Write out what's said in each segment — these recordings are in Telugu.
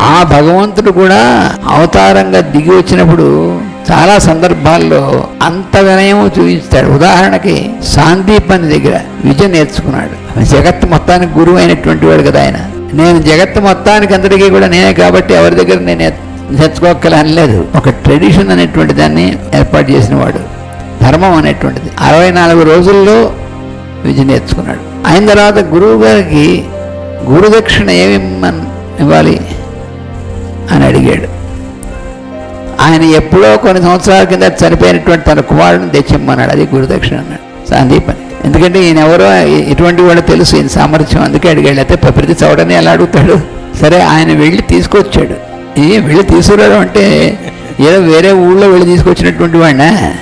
ఆ భగవంతుడు కూడా అవతారంగా దిగి వచ్చినప్పుడు చాలా సందర్భాల్లో అంత వినయము చూపిస్తాడు. ఉదాహరణకి సాందీపని దగ్గర విద్య నేర్చుకున్నాడు. జగత్తు మొత్తానికి గురువు అయినటువంటి వాడు కదా ఆయన. నేను జగత్తు మొత్తానికి అందరికీ కూడా నేనే కాబట్టి ఎవరి దగ్గర నేను నేర్- ఒక ట్రెడిషన్ అనేటువంటి దాన్ని ఏర్పాటు చేసిన వాడు. ధర్మం అనేటువంటిది. అరవై నాలుగు రోజుల్లో విద్య నేర్చుకున్నాడు. అయిన తర్వాత గురువు గారికి గురుదక్షిణ ఏమి ఇవ్వాలి? ఆయన ఎప్పుడో కొన్ని సంవత్సరాల కింద చనిపోయినటువంటి తన కుమారుడిని తెచ్చిమ్మన్నాడు. అది గురుదక్షిణ అన్నాడు. సందీప్ అని. ఎందుకంటే ఈయన ఎవరో ఇటువంటి వాడు తెలుసు ఈయన సామర్థ్యం. అందుకే అడిగాడు అయితే ప్రతి చౌడని ఎలా అడుగుతాడు? సరే ఆయన వెళ్ళి తీసుకొచ్చాడు. ఈ వెళ్ళి తీసుకురావడం అంటే ఏదో వేరే ఊళ్ళో వెళ్ళి తీసుకొచ్చినటువంటి వాడినా?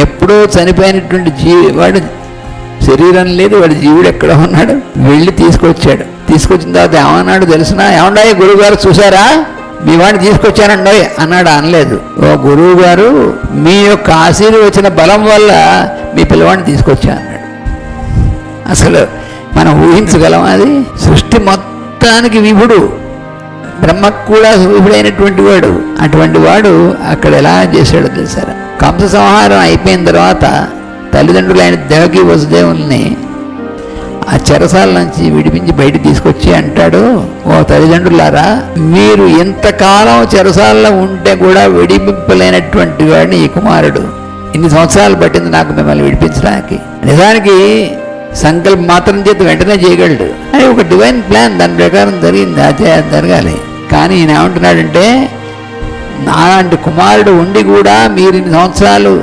ఎప్పుడో చనిపోయినటువంటి జీవి వాడు శరీరం లేదు వాడి జీవుడు ఎక్కడ ఉన్నాడు? వెళ్ళి తీసుకొచ్చాడు. తీసుకొచ్చిన తర్వాత ఏమన్నాడు తెలిసినా? ఏమన్నా గురువు గారు చూసారా మీ వాడిని తీసుకొచ్చానండి అన్నాడు అనలేదు. ఓ గురువు గారు మీ యొక్క ఆశీర్వచన బలం వల్ల మీ పిల్లవాడిని తీసుకొచ్చా అన్నాడు. అసలు మనం ఊహించగలం అది? సృష్టి మొత్తానికి విభుడు బ్రహ్మకు కూడా విభుడైనటువంటి వాడు. అటువంటి వాడు అక్కడ ఎలా చేశాడో తెలుసారా? కంస సంహారం అయిపోయిన తర్వాత తల్లిదండ్రులైన దేవకి వసుదేవుల్ని ఆ చెరసాల నుంచి విడిపించి బయట తీసుకొచ్చి అంటాడు ఓ తల్లిదండ్రులారా మీరు ఇంతకాలం చెరసాలలో ఉంటే కూడా విడిపింపలేనటువంటి వాడిని ఈ కుమారుడు. ఇన్ని సంవత్సరాలు పట్టింది నాకు మిమ్మల్ని విడిపించడానికి. నిజానికి సంకల్పం మాత్రం చేతి వెంటనే చేయగలడు. అని ఒక డివైన్ ప్లాన్ దాని ప్రకారం జరిగింది అదే జరగాలి. కానీ ఈయన ఏమంటున్నాడంటే నాలాంటి కుమారుడు ఉండి కూడా మీరు ఇన్ని సంవత్సరాలు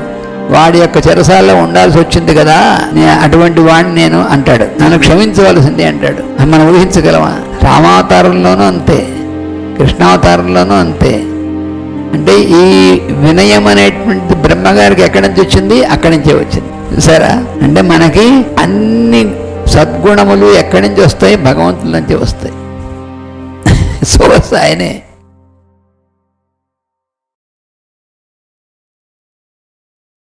వాడి యొక్క చెరసాల్లో ఉండాల్సి వచ్చింది కదా అటువంటి వాడిని నేను అంటాడు. నన్ను క్షమించవలసింది అంటాడు. మనం ఊహించగలమా రామావతారంలోనూ అంతే కృష్ణావతారంలోనూ అంతే. అంటే ఈ వినయం అనేటువంటి బ్రహ్మగారికి ఎక్కడి నుంచి వచ్చింది? అక్కడి నుంచే వచ్చింది. చూసారా? అంటే మనకి అన్ని సద్గుణములు ఎక్కడి నుంచి వస్తాయి? భగవంతుల నుంచి వస్తాయి. సోర్స్ ఆయనే